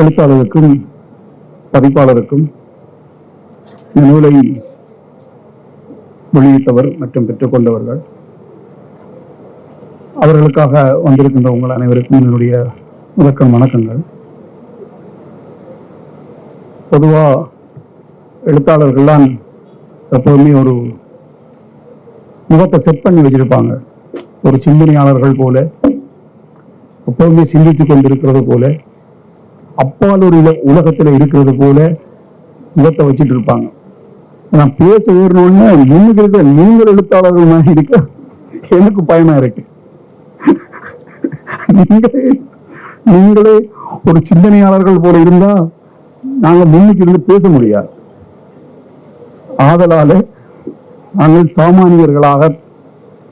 எழுத்தாளருக்கும் பதிப்பாளருக்கும் இந்த நூலை வெளியிட்டவர் மற்றும் பெற்றுக்கொண்டவர்கள். அவர்களுக்காக வந்திருக்கின்ற உங்கள் அனைவருக்கும் என்னுடைய முதற்கண் வணக்கங்கள். பொதுவா எழுத்தாளர்கள்லாம் எப்போதுமே ஒரு முகத்தை செட் பண்ணி வச்சிருப்பாங்க. ஒரு சிந்தனையாளர்கள் போல எப்போதுமே சிந்தித்து கொண்டிருக்கிறது போல அப்பால் ஒரு இல- உலகத்துல இருக்கிறது போல முகத்தை வச்சுட்டு இருப்பாங்க. நான் பேச ஏறணும்னு முன்னுக்கு இருக்க நீங்கள் எழுத்தாளர்கள் மாதிரி இருக்க எனக்கு பயமா இருக்கு. நீங்களே நீங்களே ஒரு சிந்தனையாளர்கள் போல இருந்தா நாங்க முன்னுக்கு இருந்து பேச முடியாது. ஆதலால நாங்கள் சாமானியர்களாக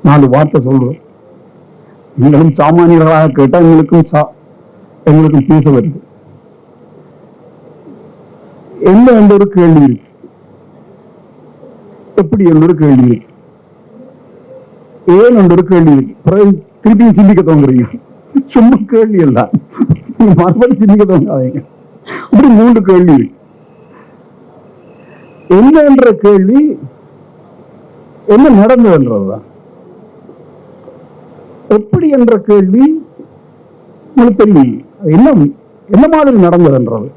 நாலு வார்த்தை சொல்றோம். நீங்களும் சாமானியர்களாக கேட்டால் எங்களுக்கும் சா எங்களுக்கும் பேச வருது. என்ன என்ற ஒரு கேள்வி. எப்படி என்ற ஒரு கேள்வி. ஏன் என்ற ஒரு கேள்வி திருப்பியும் சிந்திக்க தோங்குறீங்க சும்மா கேள்வி அல்ல. மறுபடியும் சிந்திக்க தோங்காதீங்க இப்படி மூன்று கேள்வி. என்ன என்ற கேள்வி என்ன நடந்ததுன்றதுதான் எப்படி என்ற கேள்வி உங்களுக்கு தெரியும். என்ன என்ன மாதிரி நடந்ததுன்றது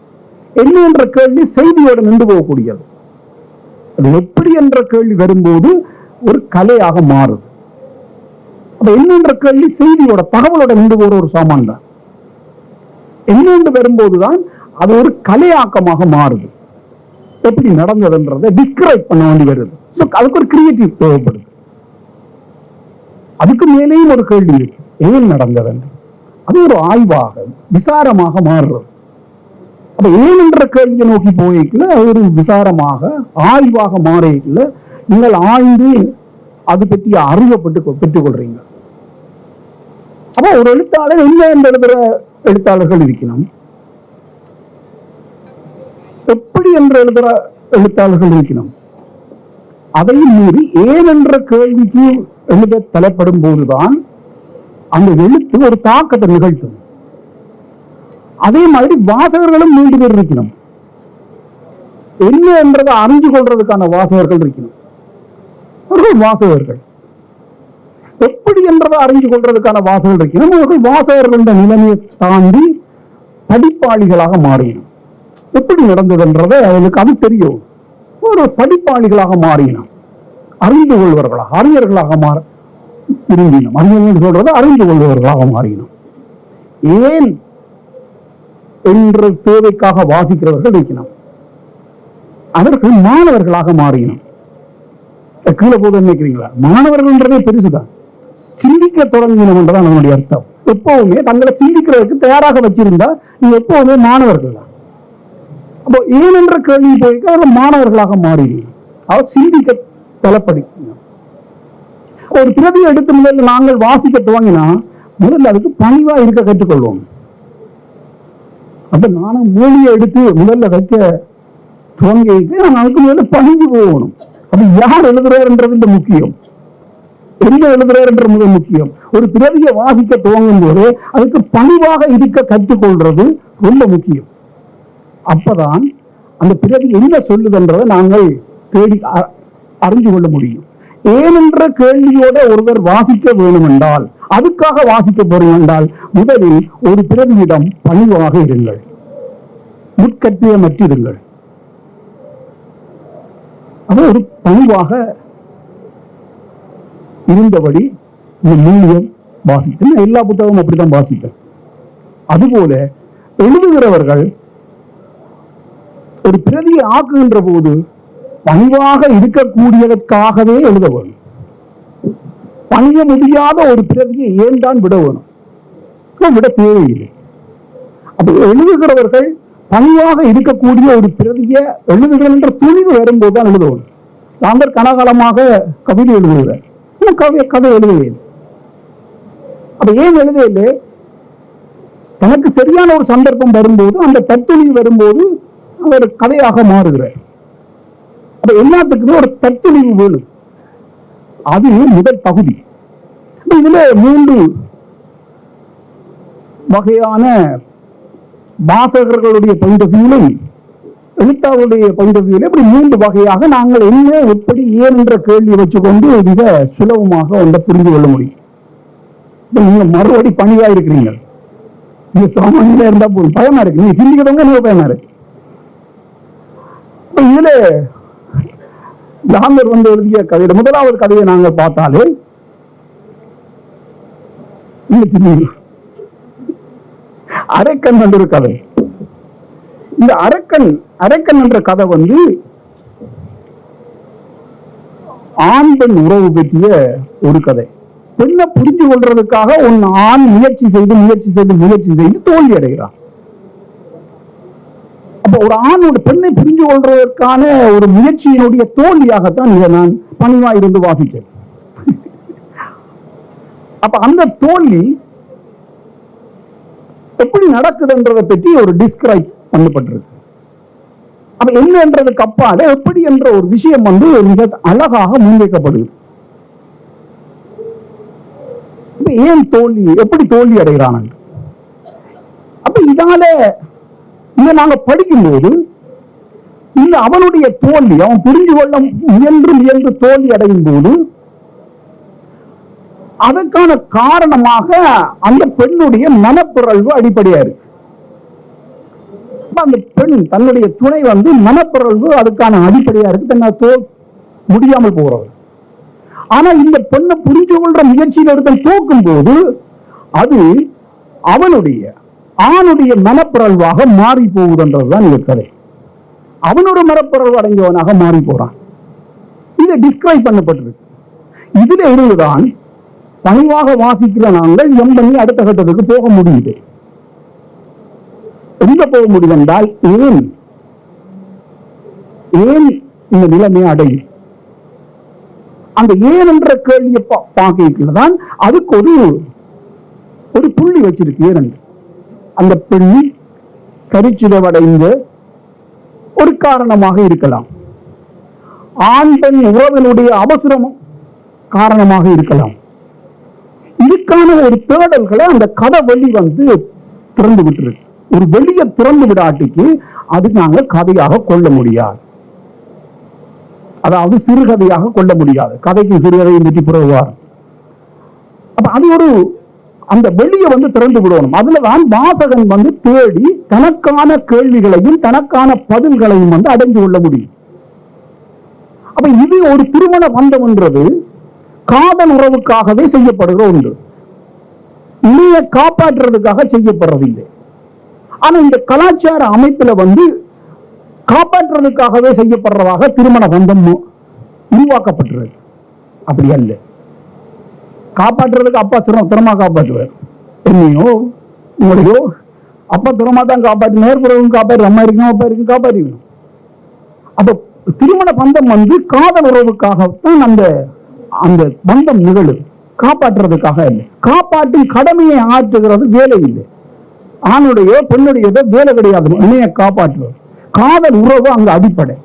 என்ன என்ற கேள்வி செய்தியோட நின்று போகக்கூடியது. அது எப்படி என்ற கேள்வி வரும்போது ஒரு கலையாக மாறுது. அப்ப என்ன என்ற கேள்வி செய்தியோட தகவலோட நின்று போற ஒரு சாமான் தான். என்னென்று வரும்போதுதான் அது ஒரு கலையாக்கமாக மாறுது. எப்படி நடந்ததுன்றதை டிஸ்கிரைப் பண்ண வேண்டி வருது. ஸோ அதுக்கு ஒரு கிரியேட்டிவ் தேவைப்படுது. அதுக்கு மேலேயும் ஒரு கேள்வி இருக்கு. ஏன் நடந்ததுன்னு. அது ஒரு ஆய்வாக விசாரமாக மாறுறது அப்ப ஏன் என்ற கேள்வியை நோக்கி போய்க்கல அது ஒரு விசாரமாக ஆய்வாக மாறிக்கல நீங்கள் ஆய்ந்து அது பற்றி அறிவப்பட்டு பெற்றுக் பெற்றுக்கொள்றீங்க அப்ப ஒரு எழுத்தாளர் என்ன என்று எழுதுற எழுத்தாளர்கள் இருக்கணும் எப்படி என்று எழுதுற எழுத்தாளர்கள் இருக்கணும் அதையும் மீறி ஏன் என்ற கேள்விக்கு எழுத தலைப்படும் போதுதான் அந்த எழுத்து ஒரு தாக்கத்தை நிகழ்த்தும். அதே மாதிரி வாசகர்களும் மூன்று பேர் இருக்கணும். என்ன என்றதை அறிஞ்சு கொள்றதுக்கான வாசகர்கள் இருக்கணும். அவர்கள் வாசகர்கள். எப்படி என்றதை அறிஞ்சு கொள்றதுக்கான வாசகர்கள் இருக்கணும். அவர்கள் வாசகர்கள நிலைமையை தாண்டி படிப்பாளிகளாக மாறினோம் எப்படி நடந்ததுன்றதை அவங்களுக்கு அது தெரியும். ஒரு படிப்பாளிகளாக மாறினோம் அறிந்து கொள்வர்களாக அறிஞர்களாக மாற விரும்பினோம். அறிஞர்கள் சொல்றதை அறிந்து கொள்பவர்களாக மாறினோம். ஏன் என்ற தேவைக்காக வாசிக்கிறவர்கள் வைக்கணும் அவர்கள் மாணவர்களாக மாறினோம். கீழே போதும் நினைக்கிறீங்களா? மாணவர்கள்ன்றதே பெருசுதான். சிந்திக்க தொடங்கினோம்ன்றதான் நம்முடைய அர்த்தம். எப்பவுமே தங்களை சிந்திக்கிறதுக்கு தயாராக வச்சிருந்தா நீ எப்பவுமே மாணவர்கள் தான். அப்போ ஏனென்ற கேள்வி போய் அவர்கள் மாணவர்களாக மாறினீங்க அவர் சிந்திக்க தலைப்படுத்தணும் ஒரு பிரதி எடுத்து முதல்ல நாங்கள் வாசிக்க துவங்கினா முதல்ல அதுக்கு பணிவா இருக்க கற்றுக்கொள்வோம். அப்ப நானும் மூலியை எடுத்து முதல்ல வைக்க துவங்கிட்டு நான் அதுக்கு முதல்ல பணிஞ்சு போகணும். அப்ப யார் எழுதுறாருன்றது இந்த முக்கியம். என்ன எழுதுறாருன்ற முதல் முக்கியம். ஒரு பிரதியை வாசிக்க துவங்கும் போது அதுக்கு பணிவாக இருக்க கற்றுக்கொள்றது ரொம்ப முக்கியம். அப்பதான் அந்த பிரதி என்ன சொல்லுதுன்றதை நாங்கள் தேடி அ- அறிந்து கொள்ள முடியும். ஏனென்ற கேள்வியோட ஒருவர் வாசிக்க வேண்டும் என்றால் அதுக்காக வாசிக்க போறீங்க என்றால் முதலில் ஒரு பிறவியிடம் பணிவாக இருங்கள். முற்கட்டியமற்றிருங்கள் அது ஒரு பணிவாக இருந்தபடி இந்த மூலியம் வாசித்து எல்லா புத்தகமும் அப்படித்தான் வாசிப்பேன். அதுபோல எழுதுகிறவர்கள் ஒரு பிரதியை ஆக்குகின்ற போது பணிவாக இருக்கக்கூடியதற்காகவே எழுத வேணும். பணிய முடியாத ஒரு பிரதியை ஏன் தான் விட வேணும்? விட தேவையில்லை. அப்ப எழுதுகிறவர்கள் பணிவாக இருக்கக்கூடிய ஒரு பிரதியை எழுதுகிறேன் என்ற துணிவு வரும்போது தான் எழுதுவோம் நாங்கள் கனகாலமாக கவிதை எழுதுகிறார். கவிதை கதை எழுதுவேன் அப்ப ஏன் எழுதையிலே தனக்கு சரியான ஒரு சந்தர்ப்பம் வரும்போது அந்த தத்துணி வரும்போது அவர் கதையாக மாறுகிறார். அப்ப எல்லாத்துக்குமே ஒரு தத்துணிவு வேணும். அது முதல் தகுதி இதுல மூன்று வகையான வாசகர்களுடைய பாயிண்ட் ஆஃப் வியூலையும் எழுத்தாளருடைய பாயிண்ட் ஆஃப் வியூல இப்படி மூன்று வகையாக நாங்கள் என்ன எப்படி ஏன் என்ற கேள்வியை வச்சுக்கொண்டு மிக சுலபமாக ஒன்றை புரிந்து கொள்ள முடியும். நீங்க மறுபடி பணியா இருக்கிறீங்க நீங்க சாமானியா இருந்தா போதும். பயமா இருக்கு. நீங்க சிந்திக்கிறவங்க எனக்கு பயமா இருக்கு. இதுல லாங்கர் வந்து எழுதிய கதையோட முதலாவது கதையை நாங்கள் பார்த்தாலே அரக்கன் என்ற ஒரு கதை. இந்த அரக்கன் அரக்கன் என்ற கதை வந்து ஆண் பெண் உறவு பற்றிய ஒரு கதை. பெண்ணை புரிஞ்சு கொள்றதுக்காக உன் ஆண் முயற்சி செய்து முயற்சி செய்து முயற்சி செய்து தோல்வி அடைகிறான். அப்போ ஒரு ஆணோட பெண்ணை புரிஞ்சு கொள்வதற்கான ஒரு முயற்சியினுடைய தோல்வியாகத்தான் இதை நான் பணிவா இருந்து வாசித்தேன். அப்ப அந்த தோல்வி எப்படி நடக்குதுன்றதை பற்றி ஒரு டிஸ்கிரைப் பண்ணப்பட்டிருக்கு. அப்ப என்னன்றதுக்கு அப்பால எப்படி என்ற ஒரு விஷயம் வந்து மிக அழகாக முன்வைக்கப்படுது ஏன் தோல்வி எப்படி தோல்வி அடைகிறான் அப்ப இதால இதை நாங்க படிக்கும்போது இந்த அவனுடைய தோல்வி அவன் புரிஞ்சு கொள்ள முயன்று முயன்று தோல்வி அடையும் போது அதற்கான காரணமாக அந்த பெண்ணுடைய மனப்பிறழ்வு அடிப்படையா இருக்கு. அந்த பெண் தன்னுடைய துணை வந்து மனப்பிறழ்வு அதுக்கான அடிப்படையா இருக்கு. தன்னை தோல் முடியாமல் போறவர் ஆனா இந்த பெண்ணை புரிஞ்சு கொள்ற முயற்சியில் ஒருத்தன் தோக்கும் போது அது அவனுடைய ஆணுடைய மனப்பிறழ்வாக மாறி போகுதுன்றதுதான் இந்த கதை. அவன் ஒரு மனப்பிறழ்வு அடைஞ்சவனாக மாறி போறான். இதை டிஸ்கிரைப் பண்ணப்பட்டிருக்கு இதுல இருந்துதான் பணிவாக வாசிக்கிற நாங்கள் எம் பண்ணி அடுத்த கட்டத்துக்கு போக முடியுது. எங்க போக முடியும் என்றால் ஏன்? ஏன் இந்த நிலைமை அடையும்? அந்த ஏன் என்ற கேள்வியை பார்க்கல தான் அதுக்கு ஒரு ஒரு புள்ளி வச்சிருக்கு ஏன் என்று. அந்த பெண் கரிச்சிதவடைந்த ஒரு காரணமாக இருக்கலாம். ஆண் பெண் உறவினுடைய அவசரம் காரணமாக இருக்கலாம். இதுக்கான ஒரு தேடல்களை அந்த கதை வெளி வந்து திறந்து விட்டுருக்கு ஒரு வெளியை திறந்து விடாட்டிக்கு அது நாங்கள் கதையாக கொள்ள முடியாது. அதாவது சிறுகதையாக கொள்ள முடியாது. கதைக்கு சிறுகதையை பற்றி புறவார் அப்ப அது ஒரு அந்த வெளியை வந்து திறந்து விடணும். அதுலதான் வாசகன் வந்து தேடி தனக்கான கேள்விகளையும் தனக்கான பதில்களையும் வந்து அடைந்து கொள்ள முடியும். அப்ப இது ஒரு திருமண பந்தம்ன்றது காதல் உறவுக்காகவே செய்யப்படுகிற ஒன்று. இணைய காப்பாற்றுறதுக்காக செய்யப்படுறதில்லை. ஆனா இந்த கலாச்சார அமைப்புல வந்து காப்பாற்றுறதுக்காகவே செய்யப்படுறதாக திருமண பந்தம் உருவாக்கப்பட்டுறது அப்படி அல்ல. காப்பாற்றுறதுக்கு அப்பா சிரமம் திறமா காப்பாற்றுவார். என்னையோ உங்களையோ அப்பா திறமா தான் காப்பாற்றி நேர்புறவும் காப்பாற்றி அம்மா இருக்கணும் அப்பா இருக்கும் காப்பாற்றிக்கணும் அப்போ திருமண பந்தம் வந்து காதல் உறவுக்காகத்தான் அந்த அந்த பந்தம் நிகழும். காப்பாற்றுறதுக்காக இல்லை. காப்பாற்றும் கடமையை ஆற்றுகிறது வேலை இல்லை. ஆணுடைய பெண்ணுடைய வேலை கிடையாது. உண்மையை காப்பாற்றுவது காதல் உறவு அங்கு அடிப்படை.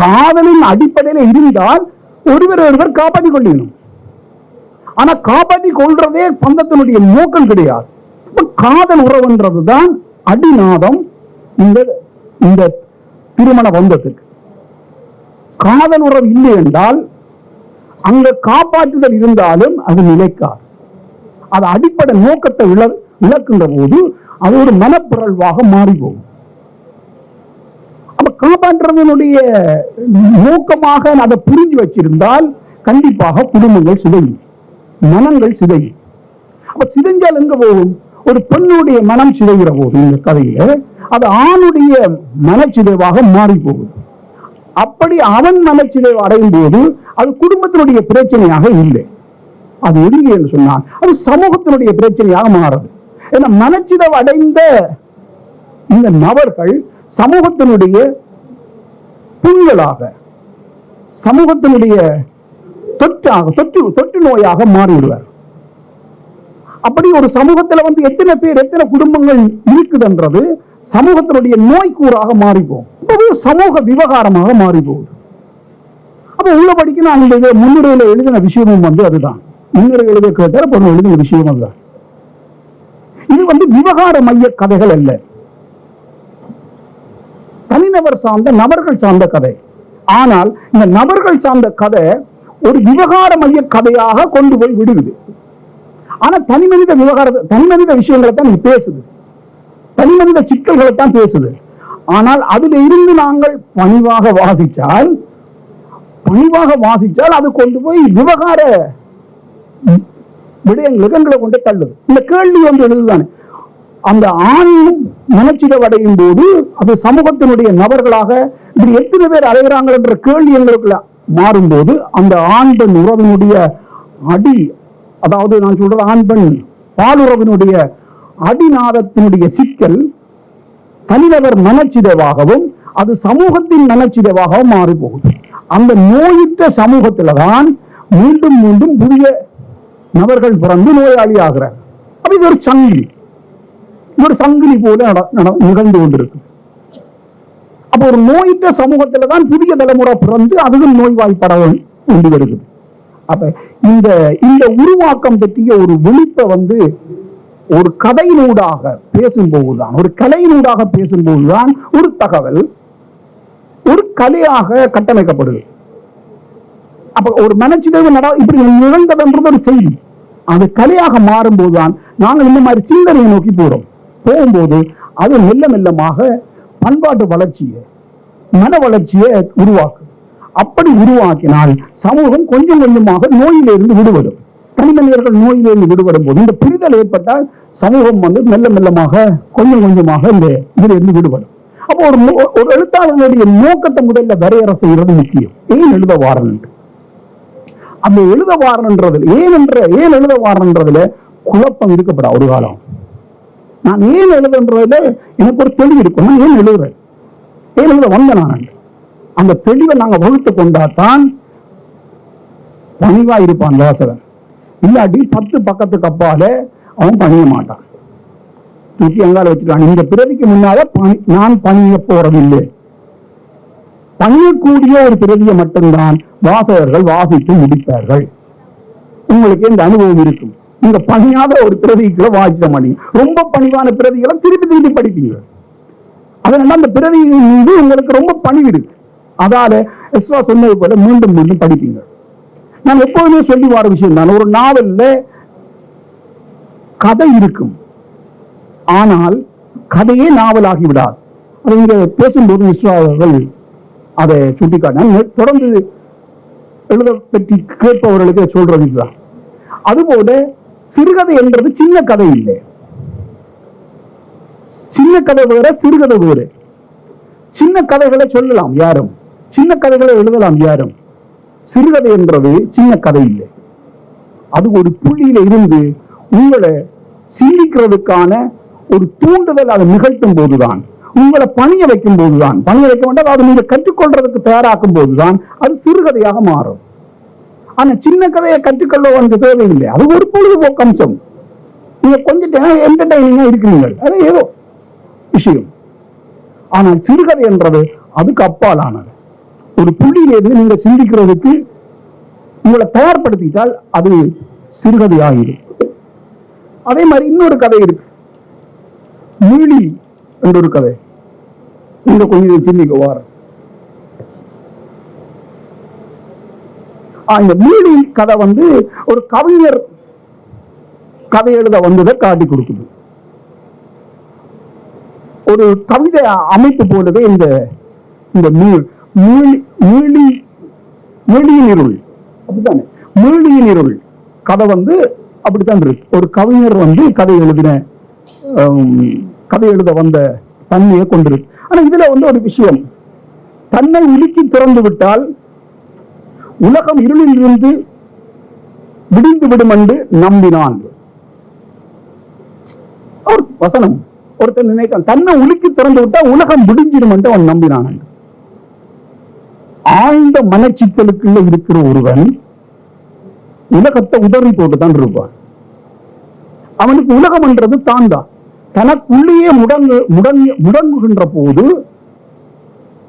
காதலின் அடிப்படையில இருந்தால் ஒருவர் ஒருவர் காப்பாற்றிக் கொள்ளணும் ஆனா காப்பாற்றி கொள்றதே பந்தத்தினுடைய நோக்கம் கிடையாது. காதல் காதல் உறவுன்றதுதான் அடிநாதம் இந்த இந்த திருமண பந்தத்துக்கு. காதல் உறவு இல்லை என்றால் அங்க காப்பாற்றுதல் இருந்தாலும் அது நிலைக்காது. அது அடிப்படை நோக்கத்தை இழ இழக்கின்ற போது அது ஒரு மனப்பிரழ்வாக மாறி போகும் அப்ப காப்பாற்றுறதனுடைய நோக்கமாக அதை புரிஞ்சு வச்சிருந்தால் கண்டிப்பாக குடும்பங்கள் சிதையும் மனங்கள் சிதையும். அப்ப சிதைஞ்சால் எங்க போகும்? ஒரு பெண்ணுடைய மனம் சிதைகிற போது இந்த கதையில அது ஆணுடைய மனச்சிதைவாக மாறி போகுது அப்படி அவன் மனச்சிதைவு அடையும் போது அது குடும்பத்தினுடைய பிரச்சனையாக இல்லை. அது எங்கே என்று சொன்னால் அது சமூகத்தினுடைய பிரச்சனையாக மாறுது. ஏன்னா மனச்சிதவு அடைந்த இந்த நபர்கள் சமூகத்தினுடைய புண்களாக சமூகத்தினுடைய தொற்றாக தொற்று தொற்று நோயாக மாறிவிடுவார். அப்படி ஒரு சமூகத்துல வந்து எத்தனை பேர் எத்தனை குடும்பங்கள் இருக்குதுன்றது சமூகத்தினுடைய நோய்க்கூறாக மாறி போகும் சமூக விவகாரமாக மாறி போகுது அப்ப உள்ளபடிக்கு நான் இந்த முன்னுரையில் எழுதின விஷயமும் வந்து அதுதான். முன்னுரை எழுத கேட்டால் பொண்ணு எழுதின விஷயம் அதுதான். இது வந்து விவகார மைய கதைகள் அல்ல. தனிநபர் சார்ந்த நபர்கள் சார்ந்த கதை. ஆனால் இந்த நபர்கள் சார்ந்த கதை ஒரு விவகார மைய கதையாக கொண்டு போய் விடுது ஆனா தனிமனித விவகார தனிமனித விஷயங்களை தான் பேசுது. தனிமனித சிக்கல்களை தான் பேசுது. ஆனால் அதுல இருந்து நாங்கள் பணிவாக வாசிச்சால் பணிவாக வாசிச்சால் அது கொண்டு போய் விவகார விடயங்களுக்கு எங்களை கொண்டு தள்ளுது. இந்த கேள்வி வந்து எழுதுதானே? அந்த ஆண் மனச்சிடவடையும் போது அது சமூகத்தினுடைய நபர்களாக இப்படி எத்தனை பேர் அலைகிறாங்க என்ற கேள்வி எங்களுக்குள்ள மாறும்போது அந்த ஆண் பெண் உறவினுடைய அடி அதாவது நான் சொல்றது ஆண் பெண் பாலுறவினுடைய அடிநாதத்தினுடைய சிக்கல் தனிநபர் மனச்சிதைவாகவும் அது சமூகத்தின் மனச்சிதைவாகவும் மாறி போகுது அந்த நோயுற்ற சமூகத்தில் தான் மீண்டும் மீண்டும் புதிய நபர்கள் பிறந்து நோயாளி ஆகிறார் அப்படி இது ஒரு சங்கிலி. இது ஒரு சங்கிலி போல நிகழ்ந்து கொண்டிருக்கு அப்ப ஒரு நோயிட்ட சமூகத்துல தான் புதிய தலைமுறை பிறந்து அதுவும் நோய்வாய்ப்பட கொண்டு வருகிறது. அப்ப இந்த இந்த உருவாக்கம் பற்றிய ஒரு விழிப்பை வந்து ஒரு கதையினூடாக பேசும்போதுதான் ஒரு கலையினூடாக பேசும்போதுதான் ஒரு தகவல் ஒரு கலையாக கட்டமைக்கப்படுது. அப்ப ஒரு மனச்சிதைவு நட இப்படி நிகழ்ந்ததுன்றது ஒரு செய்தி. அது கலையாக மாறும்போதுதான் நாங்கள் இந்த மாதிரி சிந்தனையை நோக்கி போறோம். போகும்போது அது மெல்ல மெல்லமாக பண்பாட்டு வளர்ச்சியை மன வளர்ச்சியை உருவாக்கும். அப்படி உருவாக்கினால் சமூகம் கொஞ்சம் கொஞ்சமாக நோயிலிருந்து விடுபடும். தனிமனிதர்கள் நோயிலிருந்து விடுபடும் போது இந்த புரிதல் ஏற்பட்டால் சமூகம் வந்து மெல்ல மெல்லமாக கொஞ்சம் கொஞ்சமாக இந்த இதுல இருந்து விடுபடும். அப்போ ஒரு ஒரு எழுத்தாளனுடைய நோக்கத்தை முதல்ல வரையறை செய்யறது முக்கியம். ஏன் எழுத வாரன் அந்த எழுத வாரன்றதுல ஏன் என்ற ஏன் எழுத வாரன்றதுல குழப்பம் இருக்கப்படா ஒரு காலம். நான் ஏன் எழுதுன்றதுல எனக்கு ஒரு தெளிவு இருக்கும். நான் ஏன் எழுதுறேன்? ஏன் எழுத வந்த நான்? அந்த தெளிவை நாங்க வகுத்து கொண்டாதான் பணிவா இருப்பான் வாசகன். இல்லாட்டி பத்து பக்கத்துக்கு அப்பால அவன் பணிய மாட்டான். தூக்கி அங்கால வச்சுட்டான். இந்த பிரதிக்கு முன்னால பணி- நான் பணிய போறதில்லை. பணியக்கூடிய ஒரு பிரதியை மட்டும்தான் வாசகர்கள் வாசித்து முடிப்பார்கள். உங்களுக்கு இந்த அனுபவம் இருக்கும். நீங்க பணியாத ஒரு பிரதிகளை வாசிக்க மாட்டீங்க ரொம்ப பணிவான பிரதிகளை திருப்பி திருப்பி படிப்பீங்க. அதனால அந்த பிரதி மீது உங்களுக்கு ரொம்ப பணிவு இருக்கு. அதால எஸ்வா சொன்னது போல மீண்டும் மீண்டும் படிப்பீங்க. நான் எப்போதுமே சொல்லி வர விஷயம் தான். ஒரு நாவல்ல கதை இருக்கும். ஆனால் கதையே நாவலாகி விடாது. அது இங்க பேசும்போது விஸ்வா அதை சுட்டிக்காட்டினார் தொடர்ந்து எழுத பற்றி கேட்பவர்களுக்கு சொல்றது இதுதான் அதுபோல சிறுகதை என்றது சின்ன கதை இல்லை. சின்ன கதை வேற சிறுகதை வேறு. சின்ன கதைகளை சொல்லலாம் யாரும். சின்ன கதைகளை எழுதலாம் யாரும். சிறுகதை என்றது சின்ன கதை இல்லை. அது ஒரு புள்ளியில இருந்து உங்களை சிந்திக்கிறதுக்கான ஒரு தூண்டுதல் அதை நிகழ்த்தும் போதுதான். உங்களை பணிய வைக்கும் போதுதான். பணிய வைக்க வேண்டாம் அதை நீங்க கற்றுக்கொள்றதுக்கு தயாராக்கும் போதுதான். அது சிறுகதையாக மாறும். ஆனா சின்ன கதையை கற்றுக்கொள்ள உனக்கு தேவையில்லை. அது ஒரு பொழுதுபோக்கு அம்சம். நீங்க கொஞ்சம் என்டர்டைனிங்கா இருக்கிறீர்கள். அது ஏதோ விஷயம். ஆனால் சிறுகதை என்றது அதுக்கு அப்பாலானது. ஒரு புள்ளியிலிருந்து நீங்க சிந்திக்கிறதுக்கு உங்களை தயார்படுத்திட்டால் அது சிறுகதை ஆகிடும் அதே மாதிரி இன்னொரு கதை இருக்கு. மீளி என்ற ஒரு கதை. நீங்க கொஞ்சம் சிந்திக்க இந்த மீனி கதை வந்து ஒரு கவிஞர் கதை எழுத வந்ததை காட்டி கொடுக்குது. ஒரு கவிதை அமைப்பு போலவே இந்த இந்த மீ- மீளி மீளியின் இருள். அப்படித்தானே? மீளியின் இருள். கதை வந்து அப்படித்தான் இருக்கு. ஒரு கவிஞர் வந்து கதை எழுதின கதை எழுத வந்த தன்மையை கொண்டிருக்கு. ஆனா இதுல வந்து ஒரு விஷயம். தன்னை உலுக்கி திறந்து விட்டால் உலகம் இருளில் இருந்து விடிந்து விடும் என்று நம்பினான். அவர் வசனம் ஒருத்தன் நினைக்கிறான் தன்னை உலுக்கி திறந்து விட்டா உலகம் விடிஞ்சிடும் என்று அவன் நம்பினான். ஆழ்ந்த மனச்சிக்கலுக்குள்ள இருக்கிற ஒருவன் உலகத்தை உதறி போட்டு தான் இருப்பான். அவனுக்கு உலகம் என்றது தான் தான் தனக்குள்ளேயே முடங்கு முடங்கு முடங்குகின்ற போது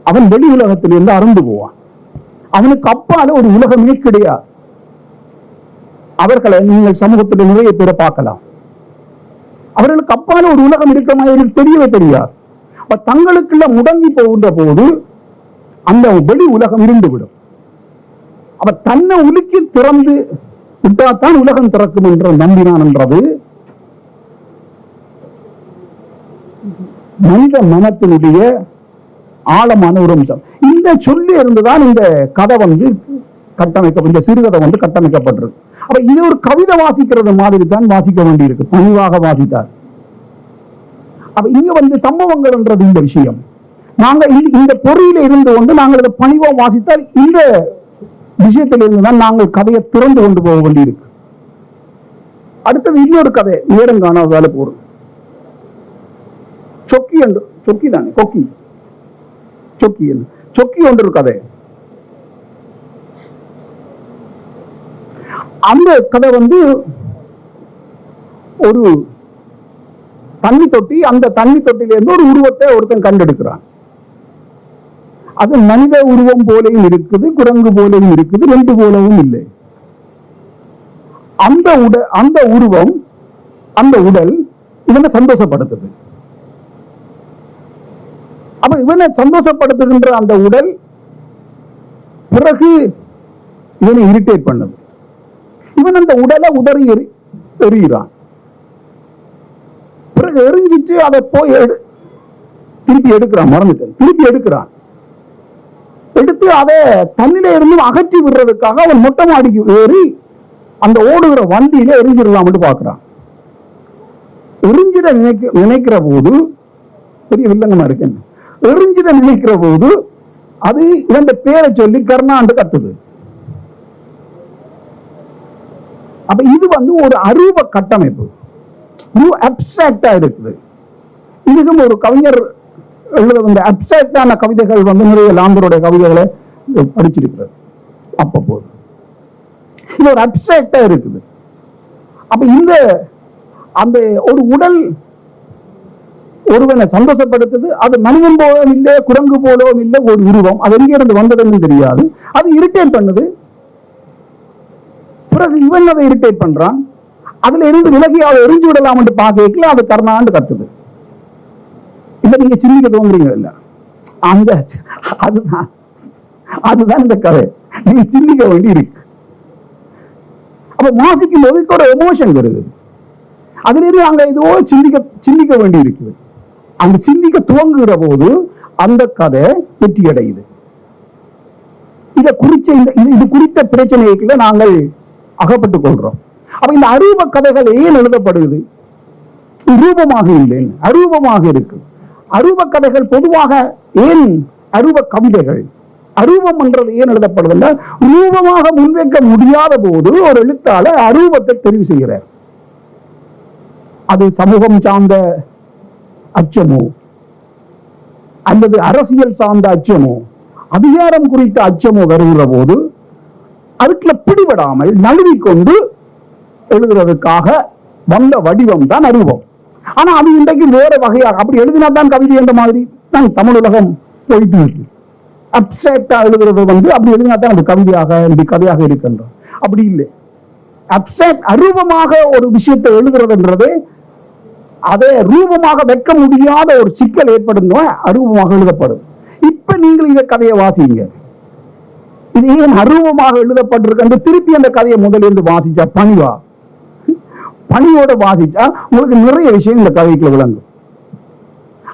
அவன் வெளி உலகத்திலிருந்து அறந்து போவான். அவனுக்கு அப்பால ஒரு உலகமே கிடையாது அவர்களை நீங்கள் சமூகத்தில் நிறைய பேரை பார்க்கலாம். அவர்களுக்கு அப்பால ஒரு உலகம் இருக்கிற மாதிரி தெரியவே தெரியாது. அப்ப தங்களுக்குள்ள முடங்கி போகின்ற போது அந்த வெளி உலகம் இருந்துவிடும். அப்ப தன்னை உலுக்கி திறந்து விட்டாத்தான் உலகம் திறக்கும் என்ற நம்பினான் என்றது மனித மனத்தினுடைய ஆழமான ஒரு அம்சம். இந்த சொல்லி இருந்துதான் இந்த கதை வந்து கட்டமைக்க இந்த சிறுகதை வந்து கட்டமைக்கப்பட்டிருக்கு. அப்ப இது ஒரு கவிதை வாசிக்கிறது மாதிரி தான் வாசிக்க வேண்டியிருக்கு. பணிவாக வாசித்தார். அப்ப இங்க வந்து சம்பவங்கள்ன்றது இந்த விஷயம். நாங்க இந்த- பொறியில இருந்து கொண்டு நாங்கள் இதை பணிவா வாசித்தால் இந்த விஷயத்திலிருந்து தான் நாங்கள் கதையை திறந்து கொண்டு போக வேண்டியிருக்கு. அடுத்தது இன்னொரு கதை நேரம் காணாததால போறோம். சொக்கி என்று சொக்கி தானே கொக்கி. சொக்கி சொக்கி ஒன்று கதை. அந்த கதை வந்து ஒரு தண்ணி தொட்டி அந்த தண்ணி தொட்டிலிருந்து ஒரு உருவத்தை ஒருத்தன் கண்டெடுக்கிறான். அது மனித உருவம் போலையும் இருக்குது குரங்கு போலையும் இருக்குது ரெண்டு போலவும் இல்லை. அந்த உட அந்த உருவம் அந்த உடல் இவனை சந்தோஷப்படுத்துது. அப்ப இவனை சந்தோஷப்படுத்துகின்ற அந்த உடல் பிறகு இவனை இரிட்டேட் பண்ணுது. இவன் அந்த உடலை உதறி எறி எறிகிறான். பிறகு எரிஞ்சிட்டு அதை போய் திருப்பி எடுக்கிறான் மறந்துட்டேன். திருப்பி எடுக்கிறான். எடுத்து அதை தண்ணில இருந்து அகற்றி விடுறதுக்காக அவன் மொட்டை மாடிக்கு ஏறி அந்த ஓடுகிற வண்டியில எரிஞ்சிடலாம்னு பார்க்கிறான். எரிஞ்சிட நினைக்க நினைக்கிற போது பெரிய வில்லங்கமா இருக்கு எரிஞ்சிட நினைக்கிற போது அது இரண்டு பேரை சொல்லி கர்ணாண்டு கத்துது. அப்ப இது வந்து ஒரு அரூப கட்டமைப்பு. அப்டிராக்டா இருக்குது. இதுக்கும் ஒரு கவிஞர் எழுத வந்த அப்சாக்டான கவிதைகள் வந்து நிறைய லாந்தருடைய கவிதைகளை படிச்சிருக்கிறது அப்ப போது இது ஒரு அப்சாக்டா இருக்குது. அப்ப இந்த அந்த ஒரு உடல் ஒருவனை சந்தோஷப்படுத்துது அது மனிதன் போலவும் இல்லை குரங்கு போலவும் இல்லை ஒரு உருவம். அது எங்க இருந்து வந்ததுன்னு தெரியாது. அது இரிட்டேட் பண்ணுது. பிறகு இவன் அதை இரிட்டேட் பண்றான். அதுல இருந்து விலகி அதை எரிஞ்சு விடலாம் என்று பார்க்கல அது கர்ணாண்டு கத்துது. இப்ப நீங்க சிந்திக்க தோங்குறீங்க இல்ல. அந்த அதுதான் அதுதான் இந்த கதை. நீங்க சிந்திக்க வேண்டி இருக்கு. அப்ப வாசிக்கும் போது கூட எமோஷன் வருது. அதுல இருந்து அங்க இதுவோ சிந்திக்க சிந்திக்க வேண்டி இருக்குது. அந்த சிந்திக்க துவங்குகிற போது அந்த கதை வெற்றி அடையுது இதை குறிச்ச இந்த இது- இது குறித்த பிரச்சனைக்குள்ள நாங்கள் அகப்பட்டுக் கொள்றோம். அப்ப இந்த அரூப கதைகள் ஏன் எழுதப்படுது ரூபமாக இல்லை அரூபமாக இருக்கு. அரூப கதைகள் பொதுவாக ஏன் அரூப கவிதைகள்? அரூபம் என்றது ஏன் எழுதப்படுதுன்னா ரூபமாக முன்வைக்க முடியாத போது ஒரு எழுத்தாளர் அரூபத்தை தெரிவு செய்கிறார். அது சமூகம் சார்ந்த அச்சமோ? அல்லது அரசியல் சார்ந்த அச்சமோ? அதிகாரம் குறித்த அச்சமோ வருகிற போது அதுக்குள்ள பிடிபடாமல் நழுவிக்கொண்டு எழுதுறதுக்காக வந்த வடிவம் தான் அரூபம் ஆனா அது இன்றைக்கு வேற வகையாக அப்படி எழுதினா தான் கவிதை என்ற மாதிரி தான் தமிழ் உலகம் போயிட்டு இருக்கு. அப்சாக்டா எழுதுறது வந்து அப்படி எழுதினா தான் அது கவிதையாக இப்படி கதையாக இருக்கின்றோம் அப்படி இல்லை. அப்செட் அரூபமாக ஒரு விஷயத்தை எழுதுறதுன்றதே அதை ரூபமாக வைக்க முடியாத ஒரு சிக்கல் ஏற்படும் அரூபமாக எழுதப்படும். இப்ப நீங்கள் இந்த கதையை வாசிங்க. இது ஏன் அரூபமாக எழுதப்பட்டிருக்கு திருப்பி அந்த கதையை முதலிருந்து வாசிச்சா பணிவா? பணியோட வாசிச்சா உங்களுக்கு நிறைய விஷயம் இந்த கதைக்குள்ள விளங்கும்.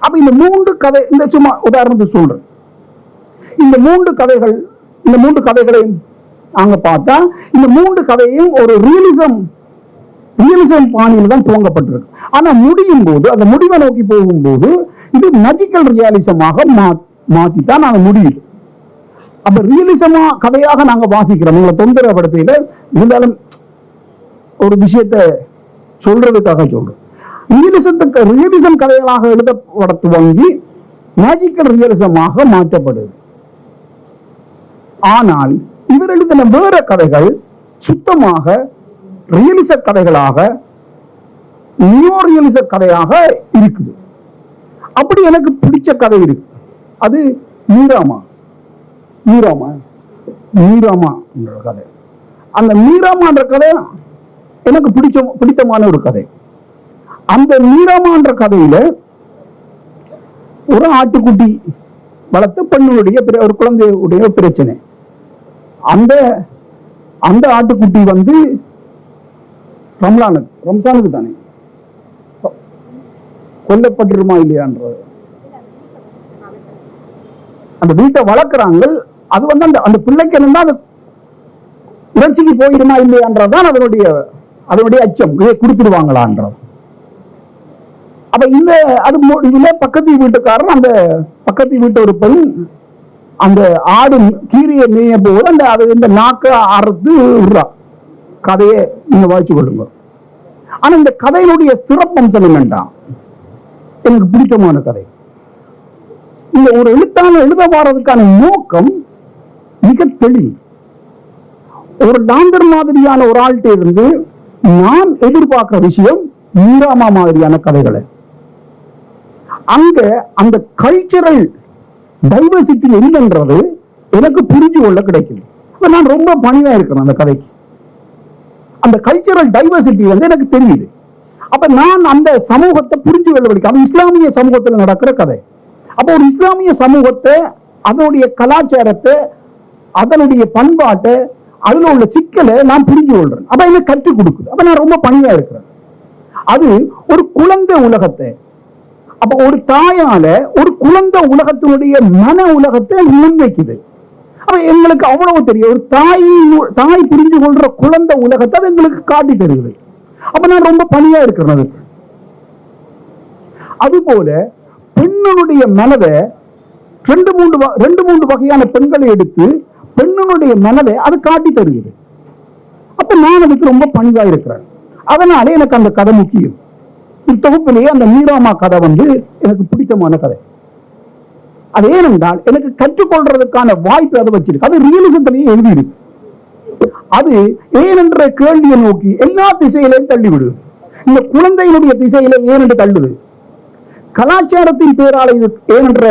அப்ப இந்த மூன்று கதை இந்த சும்மா உதாரணத்துக்கு சொல்றேன். இந்த மூன்று கதைகள் இந்த மூன்று கதைகளையும் நாங்க பார்த்தா இந்த மூன்று கதையும் ஒரு ரியலிசம் ரியலிசம் பாணியில் தான் துவங்கப்பட்டிருக்கு. ஆனால் முடியும் போது அந்த முடிவை நோக்கி போகும்போது இது மஜிக்கல் ரியாலிசமாக மாத்தி தான் நாங்கள் முடியுது. அப்ப ரியலிசமா கதையாக நாங்க வாசிக்கிறோம். உங்களை தொந்தரப்படுத்தையில இருந்தாலும் ஒரு விஷயத்த சொல்றதுக்காக சொல்றோம். ரியலிசத்துக்கு ரியலிசம் கதைகளாக எழுதப்பட துவங்கி மேஜிக்கல் ரியலிசமாக மாற்றப்படுது. ஆனால் இவர் எழுதின வேற கதைகள் சுத்தமாக ரியலிச கதைகளாக நியோ ரியலிச கதையாக இருக்குது. அப்படி எனக்கு பிடிச்ச கதை இருக்கு அது மீராமா. மீராமா? மீராமா என்ற கதை. அந்த மீராமான்ற கதை எனக்கு பிடிச்ச பிடித்தமான ஒரு கதை. அந்த மீராமான்ற கதையில ஒரு ஆட்டுக்குட்டி வளர்த்த பெண்ணுடைய ஒரு குழந்தையுடைய பிரச்சனை. அந்த அந்த ஆட்டுக்குட்டி வந்து ரம்லானுக்கு ரம்சானுக்கு தானே? கொல்லப்பட்டிருமா இல்லையான்றது அந்த வீட்டை வளர்க்குறாங்க அது வந்து அந்த அந்த பிள்ளைக்கு என்னன்னா அது இறைச்சிக்கு போயிடுமா இல்லையான்றதுதான் அதனுடைய அதனுடைய அச்சம். இதை கொடுத்துடுவாங்களான்றது அப்ப இந்த அது மு- பக்கத்து வீட்டுக்காரன் அந்த பக்கத்து வீட்டு ஒரு பெண் அந்த ஆடு கீரியை மேய போது அந்த அது இந்த நாக்க அறுத்து விடுறா. கதையை நீங்க வாய்ச்சி கொள்ளுங்க. ஆனா இந்த கதையினுடைய சிறப்பம்சம் என்னண்டா? எனக்கு பிடித்தமான கதை. இந்த ஒரு எழுத்தான எழுத வாரதுக்கான நோக்கம் மிக தெளிவு. ஒரு லாந்தர் மாதிரியான ஒரு ஆள்கிட்ட இருந்து நான் எதிர்பார்க்கிற விஷயம் மீராமா மாதிரியான கதைகளை. அங்க அந்த கல்ச்சரல் டைவர்சிட்டி என்னன்றது எனக்கு புரிஞ்சு கொள்ள கிடைக்கும் நான் ரொம்ப பணியா இருக்கிறேன் அந்த கதைக்கு. அந்த கல்ச்சரல் டைவர்சிட்டி வந்து எனக்கு தெரியுது. அப்ப நான் அந்த சமூகத்தை புரிஞ்சு கொள்ள படிக்கும் அது இஸ்லாமிய சமூகத்தில் நடக்கிற கதை. அப்ப ஒரு இஸ்லாமிய சமூகத்தை அதனுடைய கலாச்சாரத்தை அதனுடைய பண்பாட்டை அதுல உள்ள சிக்கலை நான் புரிஞ்சு கொள்றேன். அப்ப எனக்கு கற்றுக் கொடுக்குது. அப்ப நான் ரொம்ப பணியா இருக்கிறேன். அது ஒரு குழந்தை உலகத்தை அப்ப ஒரு தாயால ஒரு குழந்தை உலகத்தினுடைய மன உலகத்தை முன்வைக்குது அப்ப எங்களுக்கு அவ்வளவு தெரியும். ஒரு தாய் தாய் புரிஞ்சு கொள்ற குழந்தை உலகத்தை அது எங்களுக்கு காட்டி தருகிறது. அப்ப நான் ரொம்ப பணியா இருக்கிறது. அதுபோல பெண்ணுடைய மனதை ரெண்டு மூன்று ரெண்டு மூன்று வகையான பெண்களை எடுத்து பெண்ணுடைய மனதை அது காட்டி தருகிறது. அப்ப நான் அதுக்கு ரொம்ப பணிவா இருக்கிறேன். அதனால எனக்கு அந்த கதை முக்கியம். இத்தொகுப்பிலேயே அந்த மீராமா கதை வந்து எனக்கு பிடித்தமான கதை. அது ஏனென்றால் எனக்கு கற்றுக்கொள்றதுக்கான வாய்ப்பு அதை வச்சிருக்கு. அது ரியலிசத்திலேயே எழுதியிருக்கு. அது ஏனென்ற கேள்வியை நோக்கி எல்லா திசையிலையும் தள்ளிவிடுது இந்த குழந்தையினுடைய திசையில ஏனென்று தள்ளுது? கலாச்சாரத்தின் பேரால இது ஏனென்ற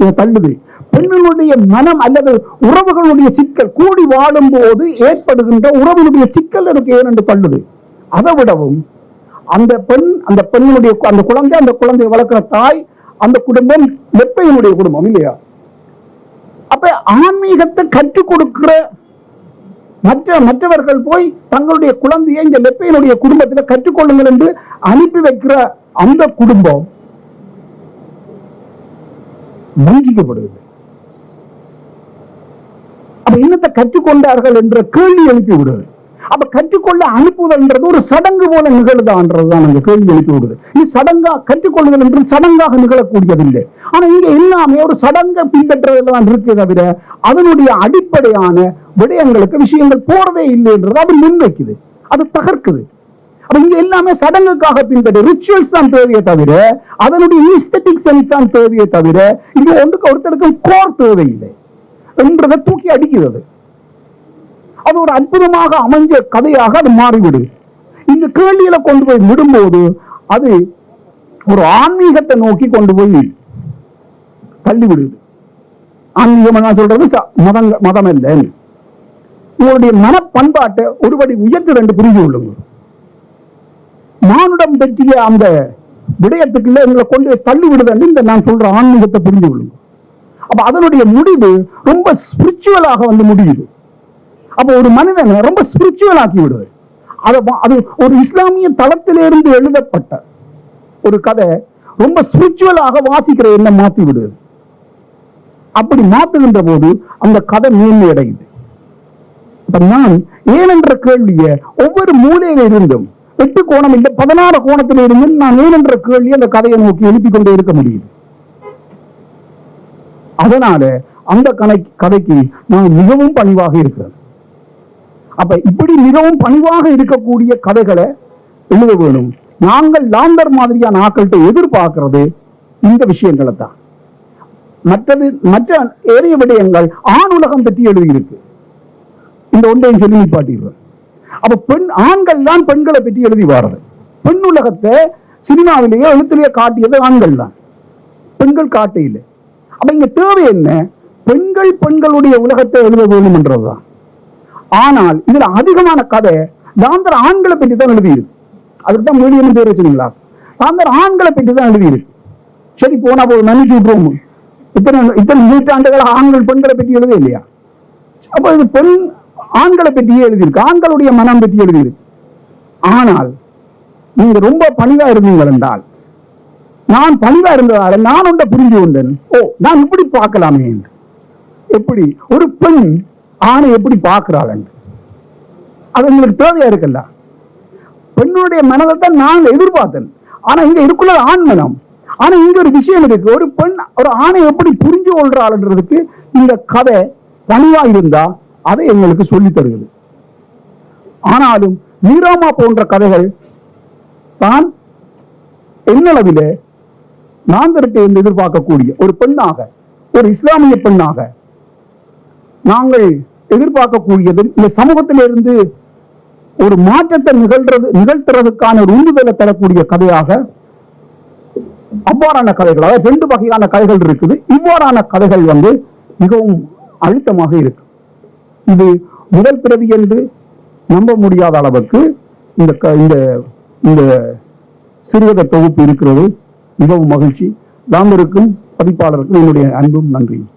இது தள்ளுது. பெண்களுடைய மனம் அல்லது உறவுகளுடைய சிக்கல் கூடி வாழும் போது ஏற்படுகின்ற உறவினுடைய சிக்கல் எனக்கு ஏனென்று தள்ளுது. அதை விடவும் அந்த பெண் அந்த பெண்ணுடைய அந்த குழந்தை அந்த குழந்தையை வளர்க்கிற தாய் அந்த குடும்பம் லெப்பையினுடைய குடும்பம் இல்லையா? அப்ப ஆன்மீகத்தை கற்றுக் கொடுக்கிற மற்ற மற்றவர்கள் போய் தங்களுடைய குழந்தையை இந்த லெப்பையினுடைய குடும்பத்தில் கற்றுக்கொள்ளுங்கள் என்று அனுப்பி வைக்கிற அந்த குடும்பம் வஞ்சிக்கப்படுகிறது. அப்ப என்னத்தை கற்றுக்கொண்டார்கள் என்ற கேள்வி எழுப்பி விடுவது அப்ப கற்றுக்கொள்ள அனுப்புதல்ன்றது ஒரு சடங்கு போல நிகழுதான்றதுதான் அந்த கேள்வி எழுப்பி விடுது இது சடங்கா கற்றுக்கொள்ளுதல் என்று சடங்காக நிகழக்கூடியதில்லை. ஆனா இங்க எல்லாமே ஒரு சடங்கை பின்பற்றுறதுல தான் இருக்கே தவிர அதனுடைய அடிப்படையான விடயங்களுக்கு விஷயங்கள் போறதே இல்லைன்றது அது முன்வைக்குது. அது தகர்க்குது. அப்ப இங்க எல்லாமே சடங்குக்காக பின்பற்ற ரிச்சுவல்ஸ் தான் தேவையே தவிர அதனுடைய ஈஸ்தட்டிக் சென்ஸ் தான் தேவையே தவிர இங்க ஒன்றுக்கு ஒருத்தருக்கும் கோர் தேவையில்லை. என்றதை தூக்கி அடிக்கிறது. அது ஒரு அற்புதமாக அமைஞ்ச கதையாக அது மாறிவிடும். இந்த கேள்வியில கொண்டு போய் விடும்போது அது ஒரு ஆன்மீகத்தை நோக்கி கொண்டு போய் தள்ளி விடுது ஆன்மீகம் நான் சொல்றது? ச- மதங்க மதம் இல்லை உங்களுடைய மனப்பண்பாட்டை ஒருபடி உயர்ந்து ரெண்டு புரிஞ்சு கொள்ளுங்க. மானுடம் பற்றிய அந்த விடயத்துக்குள்ள எங்களை கொண்டு போய் தள்ளி விடுதுன்னு இந்த நான் சொல்ற ஆன்மீகத்தை புரிஞ்சு கொள்ளுங்க. அப்ப அதனுடைய முடிவு ரொம்ப ஸ்பிரிச்சுவலாக வந்து முடியுது. அப்போ ஒரு மனிதனை ரொம்ப ஸ்பிரிச்சுவல் ஆக்கி விடுவார். அது அது ஒரு இஸ்லாமிய தளத்திலிருந்து எழுதப்பட்ட ஒரு கதை ரொம்ப ஸ்பிரிச்சுவலாக வாசிக்கிற எண்ணம் மாத்தி விடுவது அப்படி மாத்துகின்ற போது அந்த கதை மேன்மை அடையுது இப்ப நான் ஏனென்ற கேள்வியை ஒவ்வொரு மூலையில இருந்தும் எட்டு கோணம் இல்லை பதினாறு கோணத்தில் இருந்தும் நான் ஏனென்ற கேள்வியை அந்த கதையை நோக்கி எழுப்பிக் கொண்டே இருக்க முடியுது. அதனால அந்த கணை கதைக்கு நான் மிகவும் பணிவாக இருக்கிறேன். அப்ப இப்படி மிகவும் பணிவாக இருக்கக்கூடிய கதைகளை எழுத வேணும். நாங்கள் லாந்தர் மாதிரியான ஆக்கள்கிட்ட எதிர்பார்க்கிறது இந்த விஷயங்களை தான். மற்றது மற்ற ஏறிய விடயங்கள் ஆண் உலகம் பற்றி எழுதியிருக்கு. இந்த ஒன்றையும் சொல்லி நிப்பாட்டிடுறேன். அப்ப பெண் ஆண்கள் தான் பெண்களை பற்றி எழுதி வாரது. பெண் உலகத்தை சினிமாவிலேயோ எழுத்துலயோ காட்டியது ஆண்கள் தான். பெண்கள் காட்ட இல்லை அப்ப இங்க தேவை என்ன? பெண்கள் பெண்களுடைய உலகத்தை எழுத வேண்டும்ன்றதுதான் ஆனால் இதுல அதிகமான கதை காந்தர் ஆண்களை பற்றி தான் எழுதியிருக்கு. அதுக்கு தான் பேர் வச்சுங்களா காந்தர் ஆண்களை பற்றி தான் எழுதியிருக்கு. சரி போனா போதும் மன்னிச்சு விட்டுருவோம். இத்தனை இத்தனை நூற்றாண்டுகள் ஆண்கள் பெண்களை பற்றி எழுத இல்லையா? அப்போ இது பெண் ஆண்களை பற்றியே எழுதியிருக்கு. ஆண்களுடைய மனம் பற்றி எழுதியிருக்கு. ஆனால் நீங்க ரொம்ப பணிவா இருந்தீங்கள் என்றால் நான் பணிவா இருந்ததால நான் ஒன்றை புரிஞ்சு கொண்டேன். ஓ நான் இப்படி பார்க்கலாமே என்று. எப்படி? ஒரு பெண் ஆணை எப்படி பார்க்கிறாள் அது உங்களுக்கு தேவையா இருக்குல்ல? பெண்ணுடைய மனதை தான் நான் எதிர்பார்த்தேன். ஆனா இங்க இருக்குள்ள ஆண் மனம் ஆனா இங்க ஒரு விஷயம் இருக்கு. ஒரு பெண் ஒரு ஆணை எப்படி புரிஞ்சு கொள்றாள்ன்றதுக்கு இந்த கதை பணிவா இருந்தா அதை எங்களுக்கு சொல்லி தருகிறது. ஆனாலும் மீராமா போன்ற கதைகள் தான் என்னளவில் நான் இருந்து எதிர்பார்க்கக்கூடிய ஒரு பெண்ணாக ஒரு இஸ்லாமிய பெண்ணாக நாங்கள் எதிர்பார்க்கக்கூடியது இந்த சமூகத்திலிருந்து ஒரு மாற்றத்தை நிகழ்றது நிகழ்த்துறதுக்கான ஒரு உந்துதலை தரக்கூடிய கதையாக அவ்வாறான கதைகள் அதாவது ரெண்டு வகையான கதைகள் இருக்குது. இவ்வாறான கதைகள் வந்து மிகவும் அழுத்தமாக இருக்கு. இது முதல் பிரதி என்று நம்ப முடியாத அளவுக்கு இந்த க- இந்த இந்த சிறுகதை தொகுப்பு இருக்கிறது. மிகவும் மகிழ்ச்சி. தாமிருக்கும் பதிப்பாளருக்கும் என்னுடைய அன்பும் நன்றியும்.